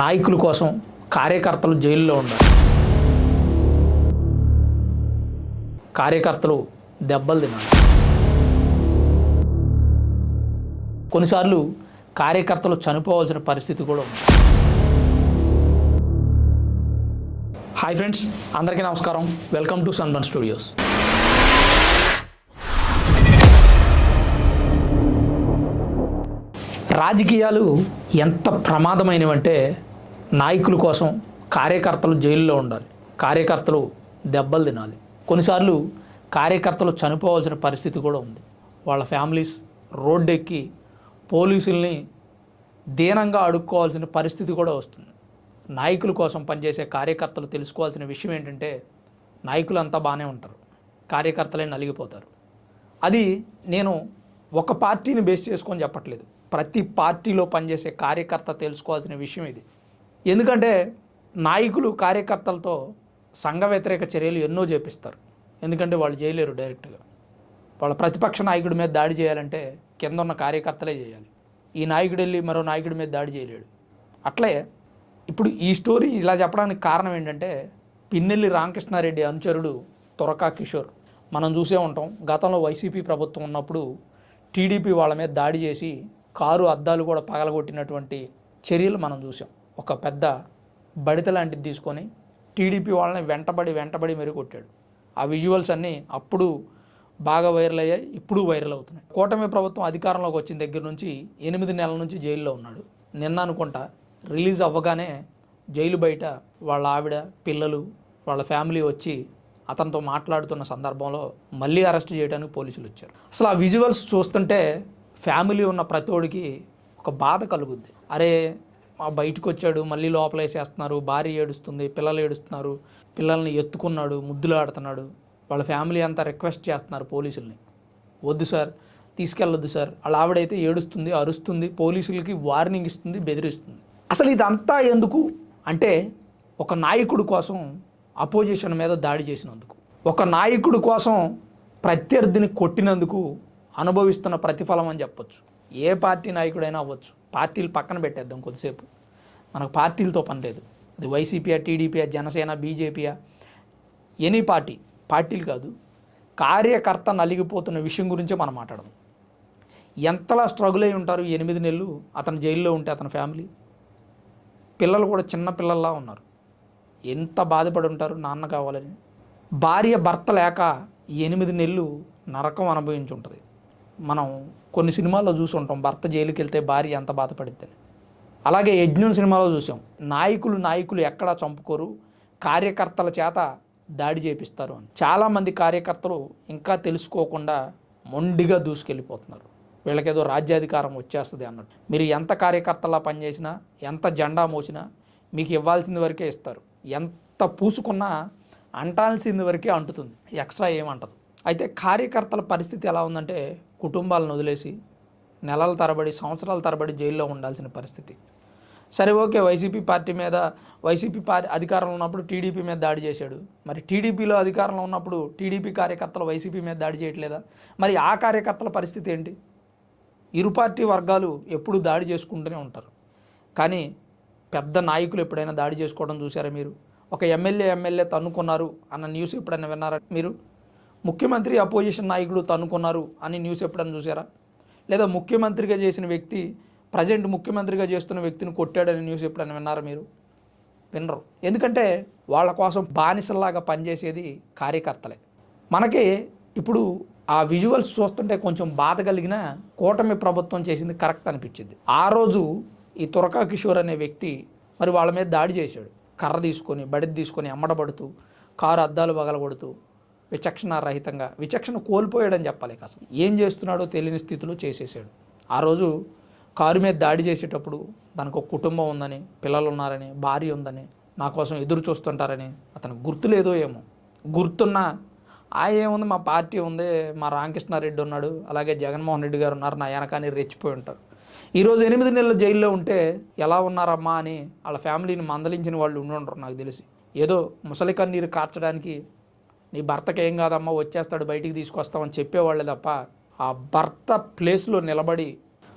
నాయకుల కోసం కార్యకర్తలు జైల్లో ఉండాలి కార్యకర్తలు దెబ్బలు తినాలి కొన్నిసార్లు కార్యకర్తలు చనిపోవాల్సిన పరిస్థితి కూడా ఉంది. హాయ్ ఫ్రెండ్స్ అందరికీ నమస్కారం. వెల్కమ్ టు సన్బన్ స్టూడియోస్ రాజకీయాలు ఎంత ప్రమాదమైనవంటే నాయకుల కోసం కార్యకర్తలు జైల్లో ఉండాలి. కార్యకర్తలు దెబ్బలు తినాలి. కొన్నిసార్లు కార్యకర్తలు చనిపోవాల్సిన పరిస్థితి కూడా ఉంది. వాళ్ళ ఫ్యామిలీస్ రోడ్డెక్కి పోలీసుల్ని దీనంగా అడుక్కోవాల్సిన పరిస్థితి కూడా వస్తుంది. నాయకుల కోసం పనిచేసే కార్యకర్తలు తెలుసుకోవాల్సిన విషయం ఏంటంటే నాయకులు అంతా బాగానే ఉంటారు. కార్యకర్తలే నలిగిపోతారు. అది నేను ఒక పార్టీని బేస్ చేసుకొని చెప్పట్లేదు. ప్రతి పార్టీలో పనిచేసే కార్యకర్త తెలుసుకోవాల్సిన విషయం ఇది. ఎందుకంటే నాయకులు కార్యకర్తలతో సంఘ వ్యతిరేక చర్యలు ఎన్నో చేపిస్తారు. ఎందుకంటే వాళ్ళు చేయలేరు డైరెక్ట్గా. వాళ్ళ ప్రతిపక్ష నాయకుడి మీద దాడి చేయాలంటే కింద ఉన్న కార్యకర్తలే చేయాలి. ఈ నాయకుడు వెళ్ళి మరో నాయకుడి మీద దాడి చేయలేడు. అట్లే ఇప్పుడు ఈ స్టోరీ ఇలా చెప్పడానికి కారణం ఏంటంటే పిన్నెల్లి రామకృష్ణారెడ్డి అనుచరుడు తొరకా కిషోర్. మనం చూసే ఉంటాం గతంలో వైసీపీ ప్రభుత్వం ఉన్నప్పుడు టీడీపీ వాళ్ళ మీద దాడి చేసి కారు అద్దాలు కూడా పగలగొట్టినటువంటి చర్యలు మనం చూసాం. ఒక పెద్ద బడిత లాంటిది తీసుకొని టీడీపీ వాళ్ళని వెంటబడి వెంటబడి మెరుగు కొట్టాడు ఆ విజువల్స్ అన్నీ అప్పుడు బాగా వైరల్ అయ్యాయి ఇప్పుడు వైరల్ అవుతున్నాయి. కూటమి ప్రభుత్వం అధికారంలోకి వచ్చిన దగ్గర నుంచి ఎనిమిది నెలల నుంచి జైల్లో ఉన్నాడు. నిన్న అనుకుంటా రిలీజ్ అవ్వగానే జైలు బయట వాళ్ళ ఆవిడ పిల్లలు వాళ్ళ ఫ్యామిలీ వచ్చి అతనితో మాట్లాడుతున్న సందర్భంలో మళ్ళీ అరెస్ట్ చేయడానికి పోలీసులు వచ్చారు. అసలు ఆ విజువల్స్ చూస్తుంటే ఫ్యామిలీ ఉన్న ప్రతోడికి ఒక బాధ కలుగుద్ది. అరే బయటకు వచ్చాడు మళ్ళీ లోపల వేసేస్తున్నారు భార్య ఏడుస్తుంది పిల్లలు ఏడుస్తున్నారు పిల్లల్ని ఎత్తుకున్నాడు ముద్దులు ఆడుతున్నాడు వాళ్ళ ఫ్యామిలీ అంతా రిక్వెస్ట్ చేస్తున్నారు పోలీసుల్ని. వద్దు సార్ తీసుకెళ్ళొద్దు సార్ వాళ్ళ ఆవిడైతే ఏడుస్తుంది అరుస్తుంది పోలీసులకి వార్నింగ్ ఇస్తుంది బెదిరిస్తుంది. అసలు ఇదంతా ఎందుకు? అంటే ఒక నాయకుడు కోసం అపోజిషన్ మీద దాడి చేసినందుకు. ఒక నాయకుడు కోసం ప్రత్యర్థిని కొట్టినందుకు అనుభవిస్తున్న ప్రతిఫలం అని చెప్పొచ్చు. ఏ పార్టీ నాయకుడైనా అవ్వచ్చు. పార్టీలు పక్కన పెట్టేద్దాం కొద్దిసేపు. మనకు పార్టీలతో పని లేదు. అది వైసీపీయా టీడీపీయా జనసేన బీజేపీయా ఎనీ పార్టీ పార్టీలు కాదు. కార్యకర్త నలిగిపోతున్న విషయం గురించే మనం మాట్లాడదాం. ఎంతలా స్ట్రగుల్ అయి ఉంటారు ఎనిమిది నెలలు? అతను జైల్లో ఉంటే అతని ఫ్యామిలీ? పిల్లలు కూడా చిన్న పిల్లల్లా ఉన్నారు. ఎంత బాధపడి ఉంటారు నాన్న కావాలని? భార్య భర్త లేక ఎనిమిది నెలలు నరకం అనుభవించి ఉంటుంది. మనం కొన్ని సినిమాల్లో చూసి ఉంటాం భర్త జైలుకి వెళ్తే భార్య ఎంత బాధపడిద్దని. అలాగే యజ్ఞం సినిమాలో చూసాం నాయకులు నాయకులు ఎక్కడా చంపుకోరు కార్యకర్తల చేత దాడి చేపిస్తారు అని. చాలామంది కార్యకర్తలు ఇంకా తెలుసుకోకుండా మొండిగా దూసుకెళ్ళిపోతున్నారు. వీళ్ళకేదో రాజ్యాధికారం వచ్చేస్తుంది అన్నట్టు. మీరు ఎంత కార్యకర్తలా పనిచేసినా ఎంత జెండా మోసినా మీకు ఇవ్వాల్సింది వరకే ఇస్తారు. ఎంత పూసుకున్నా అంటాల్సింది వరకే అంటుతుంది. ఎక్స్ట్రా ఏమంటదు. అయితే కార్యకర్తల పరిస్థితి ఎలా ఉందంటే కుటుంబాలను వదిలేసి నెలల తరబడి సంవత్సరాల తరబడి జైల్లో ఉండాల్సిన పరిస్థితి. సరే ఓకే వైసీపీ పార్టీ మీద వైసీపీ పార్టీ అధికారంలో ఉన్నప్పుడు టీడీపీ మీద దాడి చేశాడు. మరి టీడీపీలో అధికారంలో ఉన్నప్పుడు టీడీపీ కార్యకర్తలు వైసీపీ మీద దాడి చేయట్లేదా? మరి ఆ కార్యకర్తల పరిస్థితి ఏంటి? ఇరు పార్టీ వర్గాలు ఎప్పుడు దాడి చేసుకుంటూనే ఉంటారు. కానీ పెద్ద నాయకులు ఎప్పుడైనా దాడి చేసుకోవడం చూసారా మీరు? ఒక ఎమ్మెల్యే ఎమ్మెల్యే తన్నుకున్నారు అన్న న్యూస్ ఎప్పుడైనా విన్నారా మీరు? ముఖ్యమంత్రి అపోజిషన్ నాయకుడు తన్నుకున్నారు అని న్యూస్ ఎప్పుడైనా చూసారా లేదా ముఖ్యమంత్రిగా చేసిన వ్యక్తి ప్రజెంట్ ముఖ్యమంత్రిగా చేస్తున్న వ్యక్తిని కొట్టాడని న్యూస్ ఎప్పుడైనా విన్నారా మీరు? వినరు. ఎందుకంటే వాళ్ళ కోసం బానిసల్లాగా పనిచేసేది కార్యకర్తలే. మనకి ఇప్పుడు ఆ విజువల్స్ చూస్తుంటే కొంచెం బాధ కలిగిన కూటమి ప్రభుత్వం చేసింది కరెక్ట్ అనిపించింది. ఆ రోజు ఈ తురకా కిషోర్ అనే వ్యక్తి మరి వాళ్ళ మీద దాడి చేశాడు. కర్ర తీసుకొని బడిది తీసుకొని అమ్మడబడుతూ కారు అద్దాలు పగలగొడుతూ విచక్షణ రహితంగా విచక్షణ కోల్పోయాడని చెప్పాలి ఇక అసలు ఏం చేస్తున్నాడో తెలియని స్థితిలో చేసేసాడు. ఆ రోజు కారు మీద దాడి చేసేటప్పుడు దానికి ఒక కుటుంబం ఉందని పిల్లలు ఉన్నారని భార్య ఉందని నా కోసం ఎదురు చూస్తుంటారని అతను గుర్తులేదో ఏమో. గుర్తున్నా ఆ ఏముంది మా పార్టీ ఉంది మా రామకృష్ణారెడ్డి ఉన్నాడు అలాగే జగన్మోహన్ రెడ్డి గారు ఉన్నారు నా వెనకాని రెచ్చిపోయి ఉంటారు. ఈరోజు ఎనిమిది నెలలు జైల్లో ఉంటే ఎలా ఉన్నారమ్మా అని వాళ్ళ ఫ్యామిలీని మందలించిన వాళ్ళు ఉండి ఉండరు నాకు తెలిసి. ఏదో ముసలి కన్నీరు కార్చడానికి నీ భర్తకి ఏం కాదమ్మా వచ్చేస్తాడు బయటికి తీసుకొస్తామని చెప్పేవాళ్ళే తప్ప ఆ భర్త ప్లేస్లో నిలబడి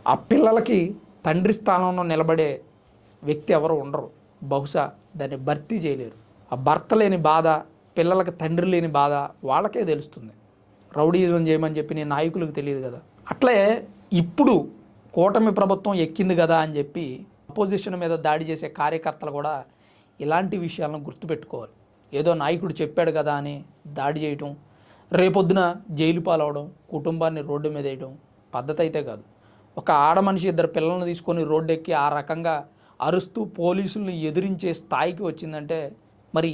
ఆ పిల్లలకి తండ్రి స్థానంలో నిలబడే వ్యక్తి ఎవరు ఉండరు. బహుశా దాన్ని భర్తీ చేయలేరు. ఆ భర్త లేని బాధ పిల్లలకి తండ్రి లేని బాధ వాళ్ళకే తెలుస్తుంది. రౌడీజం చేయమని చెప్పి నేను నాయకులకు తెలియదు కదా. అట్లే ఇప్పుడు కూటమి ప్రభుత్వం ఎక్కింది కదా అని చెప్పి అపోజిషన్ మీద దాడి చేసే కార్యకర్తలు కూడా ఇలాంటి విషయాలను గుర్తుపెట్టుకోవాలి. ఏదో నాయకుడు చెప్పాడు కదా అని దాడి చేయటం రేపొద్దున జైలు పాలవడం కుటుంబాన్ని రోడ్డు మీద వేయడం పద్ధతి అయితే కాదు. ఒక ఆడ మనిషి ఇద్దరు పిల్లల్ని తీసుకొని రోడ్డు ఎక్కి ఆ రకంగా అరుస్తూ పోలీసుల్ని ఎదిరించే స్థాయికి వచ్చిందంటే మరి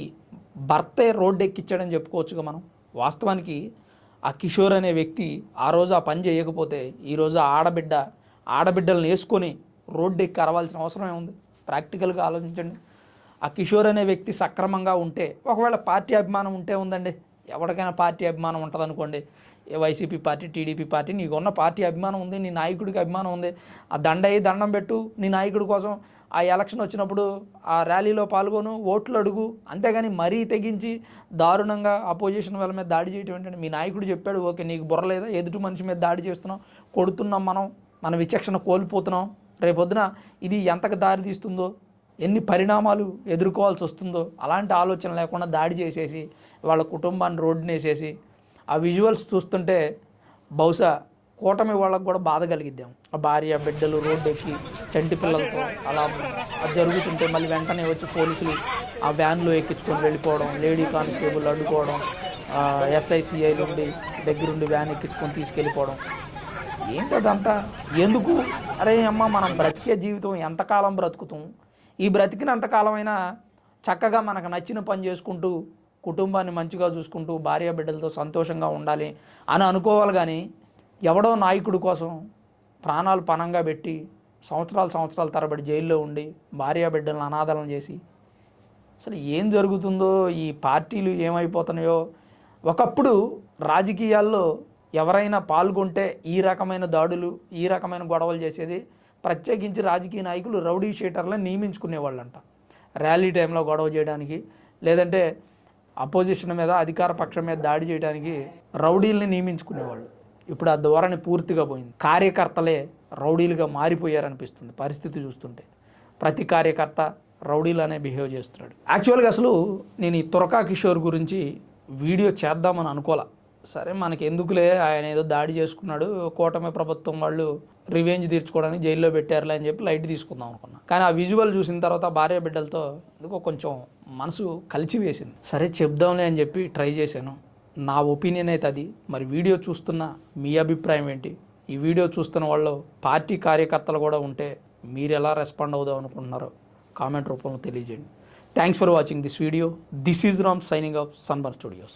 భర్తే రోడ్డు ఎక్కిచ్చాడని చెప్పుకోవచ్చుగా మనం. వాస్తవానికి ఆ కిషోర్ అనే వ్యక్తి ఆ రోజు ఆ పని చేయకపోతే ఈరోజు ఆడబిడ్డ ఆడబిడ్డలను వేసుకొని రోడ్డు ఎక్కి అరవాల్సిన అవసరం ఏముంది? ప్రాక్టికల్గా ఆలోచించండి. ఆ కిషోర్ అనే వ్యక్తి సక్రమంగా ఉంటే ఒకవేళ పార్టీ అభిమానం ఉంటే ఉందండి. ఎవరికైనా పార్టీ అభిమానం ఉంటుంది అనుకోండి ఏ వైసీపీ పార్టీ టీడీపీ పార్టీ నీకు ఉన్న పార్టీ అభిమానం ఉంది నీ నాయకుడికి అభిమానం ఉంది. ఆ దండ అయ్యి దండం పెట్టు నీ నాయకుడి కోసం ఆ ఎలక్షన్ వచ్చినప్పుడు ఆ ర్యాలీలో పాల్గొను ఓట్లు అడుగు అంతేగాని మరీ తెగించి దారుణంగా అపోజిషన్ వాళ్ళ మీద దాడి చేయటం ఏంటంటే మీ నాయకుడు చెప్పాడు ఓకే నీకు బుర్ర లేదా ఎదుటి మనిషి మీద దాడి చేస్తున్నాం కొడుతున్నాం మనం మన విచక్షణ కోల్పోతున్నాం. రేపొద్దున ఇది ఎంతకు దారి తీస్తుందో ఎన్ని పరిణామాలు ఎదుర్కోవాల్సి వస్తుందో అలాంటి ఆలోచన లేకుండా దాడి చేసేసి వాళ్ళ కుటుంబాన్ని రోడ్డున వేసేసి ఆ విజువల్స్ చూస్తుంటే బహుశా కూటమి వాళ్ళకు కూడా బాధ కలిగిద్దాం. ఆ భార్య బిడ్డలు రోడ్డు ఎక్కి చంటి పిల్లలతో అలా అది జరుగుతుంటే మళ్ళీ వెంటనే వచ్చి పోలీసులు ఆ వ్యాన్లో ఎక్కించుకొని వెళ్ళిపోవడం లేడీ కానిస్టేబుల్ అడ్డుకోవడం ఎస్ఐసిఐ నుండి దగ్గరుండి వ్యాన్ ఎక్కించుకొని తీసుకెళ్ళిపోవడం. ఏంటదంతా? ఎందుకు? అరే అమ్మ మనం బ్రతికే జీవితం ఎంతకాలం బ్రతుకుతాం? ఈ బ్రతికినంతకాలమైనా చక్కగా మనకు నచ్చిన పని చేసుకుంటూ కుటుంబాన్ని మంచిగా చూసుకుంటూ భార్య బిడ్డలతో సంతోషంగా ఉండాలి అని అనుకోవాలి కానీ ఎవడో నాయకుడి కోసం ప్రాణాలు పణంగా పెట్టి సంవత్సరాలు సంవత్సరాల తరబడి జైల్లో ఉండి భార్య బిడ్డలను అనాథలను చేసి అసలు ఏం జరుగుతుందో ఈ పార్టీలు ఏమైపోతున్నాయో ఒకప్పుడు రాజకీయాల్లో ఎవరైనా పాల్గొంటే ఈ రకమైన దాడులు ఈ రకమైన గొడవలు చేసేది ప్రత్యేకించి రాజకీయ నాయకులు రౌడీ షీటర్లను నియమించుకునేవాళ్ళంట. ర్యాలీ టైంలో గొడవ చేయడానికి లేదంటే అపోజిషన్ మీద అధికార పక్షం మీద దాడి చేయడానికి రౌడీల్ని నియమించుకునేవాళ్ళు. ఇప్పుడు ఆ ధోరణి పూర్తిగా పోయింది. కార్యకర్తలే రౌడీలుగా మారిపోయారనిపిస్తుంది పరిస్థితి చూస్తుంటే. ప్రతి కార్యకర్త రౌడీలానే బిహేవ్ చేస్తున్నాడు. యాక్చువల్గా అసలు నేను ఈ తురకా కిషోర్ గురించి వీడియో చేద్దామని అనుకోలే. సరే మనకి ఎందుకులే ఆయన ఏదో దాడి చేసుకున్నాడు కూటమి ప్రభుత్వం వాళ్ళు రివెంజ్ తీర్చుకోవడానికి జైల్లో పెట్టారులే అని చెప్పి లైట్ తీసుకుందాం అనుకున్నా. కానీ ఆ విజువల్ చూసిన తర్వాత భార్య బిడ్డలతో ఎందుకో కొంచెం మనసు కలిసి వేసింది. సరే చెప్దాంలే అని చెప్పి ట్రై చేశాను. నా ఒపీనియన్ అయితే అది. మరి వీడియో చూస్తున్న మీ అభిప్రాయం ఏంటి? ఈ వీడియో చూస్తున్న వాళ్ళు పార్టీ కార్యకర్తలు కూడా ఉంటే మీరు ఎలా రెస్పాండ్ అవుదాం అనుకుంటున్నారో కామెంట్ రూపంలో తెలియజేయండి. Thanks for watching this video this is Ram signing off Sunburn Studios